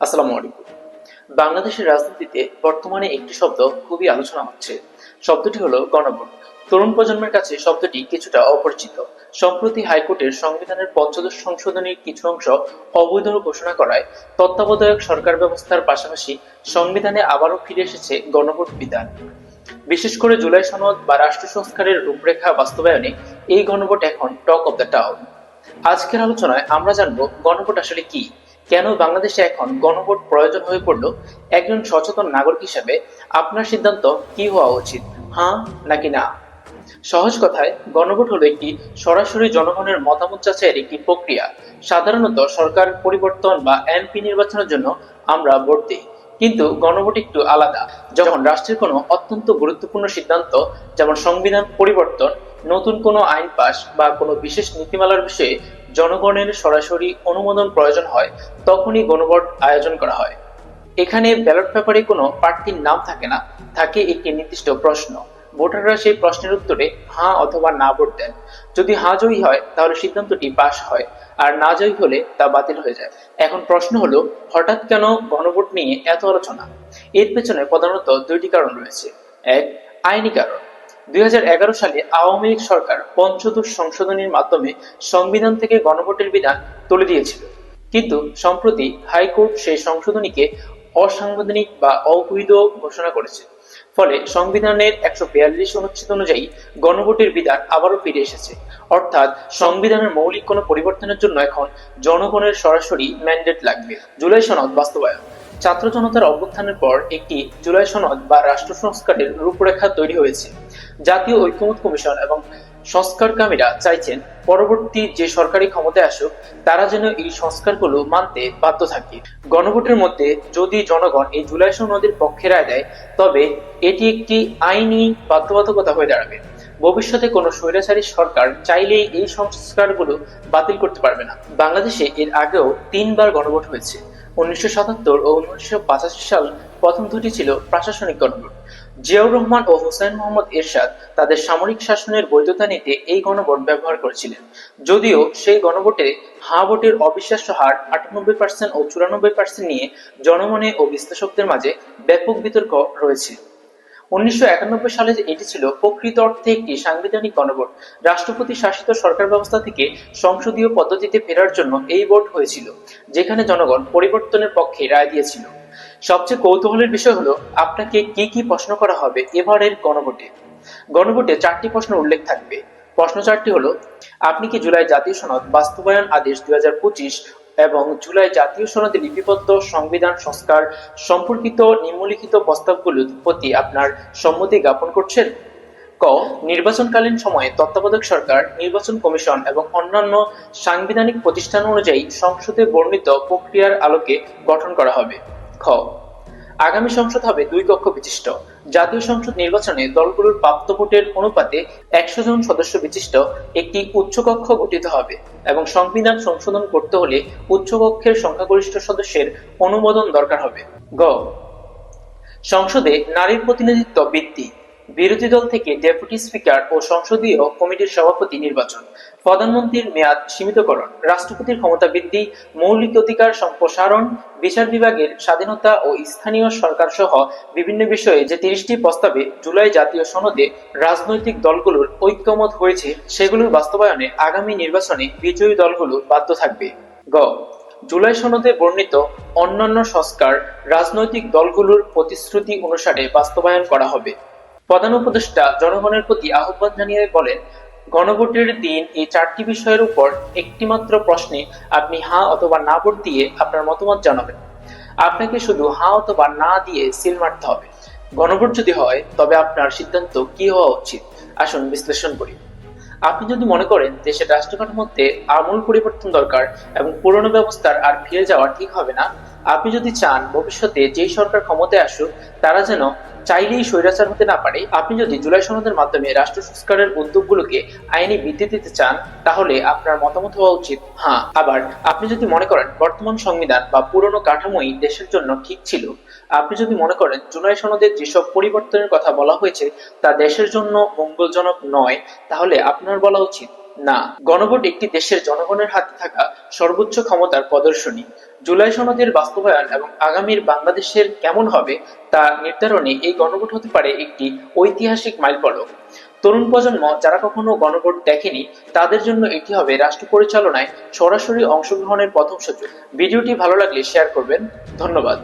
আসসালামু আলাইকুম। বাংলাদেশের রাজনীতিতে বর্তমানে একটি শব্দ খুবই আলোচনা হচ্ছে। শব্দটি হলো গণভোট। তরুণ প্রজন্মের কাছে শব্দটি কিছুটা অপরিচিত। সম্প্রতি হাইকোর্টের সংবিধানের পঞ্চদশ সংশোধনীর কিছু অংশ অবৈধ ঘোষণা করায় তত্ত্বাবধায়ক সরকার ব্যবস্থার পাশাপাশি সংবিধানে আবারও ফিরে এসেছে গণভোট বিধান। বিশেষ করে জুলাই সনদ বা রাষ্ট্র সংস্কারের রূপরেখা বাস্তবায়নে এই গণভোট এখন টক অব দ্য টাউন। আজকের আলোচনায় আমরা জানব গণভোট আসলে কি? কেন বাংলাদেশে এখন গণভোট প্রয়োজন হয়ে পড়ল একজন সচেতন নাগরিক হিসেবে? আপনার সিদ্ধান্ত কি হওয়া উচিত? হ্যাঁ নাকি না? সহজ কথায়, গণভোট হলো একটি সরাসরি জনগণের মতামত যাচাইয়ের একটি প্রক্রিয়া। সাধারণত সরকার পরিবর্তন বা এমপি নির্বাচনের জন্য আমরা ভোট দিই। কিন্তু গণভোট একটু আলাদা। যখন রাষ্ট্রের কোনো অত্যন্ত গুরুত্বপূর্ণ সিদ্ধান্ত, যেমন সংবিধান পরিবর্তন, নতুন কোনো আইন পাশ বা কোনো বিশেষ নীতিমালার বিষয়ে জনগণের সরাসরি অনুমোদন প্রয়োজন হয়, তখনই গণভোট আয়োজন করা হয়। এখানে ব্যালট পেপারে কোনো প্রার্থীর নাম থাকে না, থাকে একটি নির্দিষ্ট প্রশ্ন। ভোটাররা সেই প্রশ্নের উত্তরে হাঁ অথবা না ভোট দেন। যদি হাঁ জয়ী হয়, তাহলে সিদ্ধান্তটি পাশ হয়, আর না জয়ী হলে তা বাতিল হয়ে যায়। এখন প্রশ্ন হলো, হঠাৎ কেন গণভোট নিয়ে এত আলোচনা? এর পেছনে প্রধানত দুইটি কারণ রয়েছে। এক, আইনি কারণ। দুই হাজার এগারো সালে আওয়ামী লীগ সরকার পঞ্চদশ সংশোধনীর মাধ্যমে সংবিধান থেকে গণভোটের বিধান তুলে দিয়েছিল। কিন্তু সম্প্রতি হাইকোর্ট সেই সংশোধনীকে অসাংবিধানিক বা অবৈধ ঘোষণা করেছে। ফলে সংবিধানের একশো বিয়াল্লিশ অনুচ্ছেদ অনুযায়ী গণভোটের বিধান আবারও ফিরে এসেছে। অর্থাৎ সংবিধানের মৌলিক কোনো পরিবর্তনের জন্য এখন জনগণের সরাসরি ম্যান্ডেট লাগবে। জুলাই সনদ বাস্তবায়ন। ছাত্র জনতার অভ্যুত্থানের পর একটি জুলাই সনদ বা রাষ্ট্র সংস্কারের রূপরেখা তৈরি হয়েছে। জাতীয় ঐক্যমত কমিশন এবং সংস্কারকামীরা চাইছেন পরবর্তী যে সরকারি ক্ষমতায় আসুক, তারা যেন এই সংস্কারগুলো মানতে বাধ্য থাকে। গণভোটের মধ্যে যদি জনগণ এই জুলাই সনদের পক্ষে রায় দেয়, তবে এটি একটি আইনি বাধ্যবাধকতা হয়ে দাঁড়াবে। ভবিষ্যতে কোনো স্বৈরাচারী সরকার চাইলেই এই সংস্কারগুলো বাতিল করতে পারবে না। বাংলাদেশে এর আগেও তিনবার গণভোট হয়েছে। উনিশশো সাতাত্তর ও উনিশশো পঁচাশি সাল প্রথম দুটি ছিল প্রশাসনিক গণভোট। জিয়াউর রহমান ও হুসাইন মোহাম্মদ এরশাদ তাদের সামরিক শাসনের বৈধতা নিতে এই গণভোট ব্যবহার করেছিলেন। যদিও সেই গণভোটে হা ভোটের অবিশ্বাস্য হার আটানব্বই পার্সেন্ট ও চুরানব্বই পার্সেন্ট নিয়ে জনমনে ও বিশ্লেষকদের মাঝে ব্যাপক বিতর্ক রয়েছে। উনিশশো একানব্বই সালে এটি ছিল প্রকৃত অর্থে একটি সাংবিধানিক গণভোট, রাষ্ট্রপতি শাসিত সরকার ব্যবস্থা থেকে সংসদীয় পদ্ধতিতে ফেরার জন্য এই ভোট হয়েছিল, যেখানে জনগণ পরিবর্তনের পক্ষে রায় দিয়েছিল। সবচেয়ে কৌতূহলের বিষয় হলো, আপনাকে কি কি প্রশ্ন করা হবে এবারের গণভোটে? গণভোটে চারটি প্রশ্ন উল্লেখ থাকবে। প্রশ্ন চারটি হলো, আপনি কি জুলাই জাতীয় সনদ বাস্তবায়ন আদেশ দুই হাজার পঁচিশ এবং জুলাই জাতীয় সনদে লিপিবদ্ধ সংবিধান সংস্কার সম্পর্কিত নিম্নলিখিত প্রস্তাবগুলোর প্রতি আপনার সম্মতি জ্ঞাপন করছেন? ক. নির্বাচনকালীন সময়ে তত্ত্বাবধায়ক সরকার, নির্বাচন কমিশন এবং অন্যান্য সাংবিধানিক প্রতিষ্ঠান অনুযায়ী সংসদে বর্ণিত প্রক্রিয়ার আলোকে গঠন করা হবে। খ. আগামী সংসদ হবে দুই কক্ষ বিশিষ্ট। জাতীয় সংসদ নির্বাচনে দলগুলোর প্রাপ্ত ভোটের অনুপাতে একশো জন সদস্য বিশিষ্ট একটি উচ্চকক্ষ গঠিত হবে এবং সংবিধান সংশোধন করতে হলে উচ্চকক্ষের সংখ্যাগরিষ্ঠ সদস্যের অনুমোদন দরকার হবে। গ। সংসদে নারীর প্রতিনিধিত্ব বৃদ্ধি। বিরোধী দল থেকে ডেপুটি স্পিকার ও সংসদীয় কমিটির সভাপতি নির্বাচন, প্রধানমন্ত্রীর মেয়াদ সীমিতকরণ, রাষ্ট্রপতির ক্ষমতা বৃদ্ধি, মৌলিক অধিকার সম্প্রসারণ, বিচার বিভাগের স্বাধীনতা ও স্থানীয় সরকার সহ বিভিন্ন বিষয়ে যে তিরিশটি প্রস্তাবে জুলাই জাতীয় সনদে রাজনৈতিক দলগুলোর ঐক্যমত হয়েছে সেগুলোর বাস্তবায়নে আগামী নির্বাচনে বিজয়ী দলগুলো বাধ্য থাকবে। গ, জুলাই সনদে বর্ণিত অন্যান্য সংস্কার রাজনৈতিক দলগুলোর প্রতিশ্রুতি অনুসারে বাস্তবায়ন করা হবে। প্রধান উপদেষ্টা জনগণের প্রতি আহ্বান জানিয়ে বলেন, গণভোটের দিন এই চারটি বিষয়ের উপর একটিমাত্র প্রশ্নে আপনি হ্যাঁ অথবা না ভোট দিয়ে আপনার মতামত জানাবেন। আপনাকে শুধু হ্যাঁ অথবা না দিয়ে সিল মারতে হবে। গণভোট যদি হয়, তবে আপনার সিদ্ধান্ত কি হওয়া উচিত? আসুন বিশ্লেষণ করি। আপনি যদি মনে করেন দেশের রাষ্ট্র কাঠামোতে আমূল পরিবর্তন দরকার এবং পুরনো ব্যবস্থার আর ফিরে যাওয়া ঠিক হবে না, আপনি যদি চান ভবিষ্যতে যেই সরকার ক্ষমতায় আসুক, তারা যেন চাইলেই স্বৈরাচার হতে না পারে, আপনি যদি জুলাই সনদের মাধ্যমে রাষ্ট্র সংস্কারের উদ্যোগগুলোকে আইনি বৃদ্ধি দিতে চান, তাহলে আপনার মতামত হওয়া উচিত। হ্যাঁ আবার আপনি যদি মনে করেন বর্তমান সংবিধান বা পুরনো কাঠামোই দেশের জন্য ঠিক ছিল, আপনি যদি মনে করেন জুলাই সনদের যেসব পরিবর্তনের কথা বলা হয়েছে তা দেশের জন্য মঙ্গলজনক নয়, তাহলে আপনার বলা উচিত না, গণভোট একটি দেশের জনগণের হাতে থাকা সর্বোচ্চ ক্ষমতার প্রদর্শনী। জুলাই সনদের বাস্তবায়ন এবং আগামীর বাংলাদেশের কেমন হবে তা নির্ধারণে এই গণভোট হতে পারে একটি ঐতিহাসিক মাইলফলক। তরুণ প্রজন্ম যারা কখনো গণভোট দেখেনি, তাদের জন্য এটি হবে রাষ্ট্র পরিচালনায় সরাসরি অংশগ্রহণের প্রথম সুযোগ। ভিডিওটি ভালো লাগলে শেয়ার করবেন। ধন্যবাদ।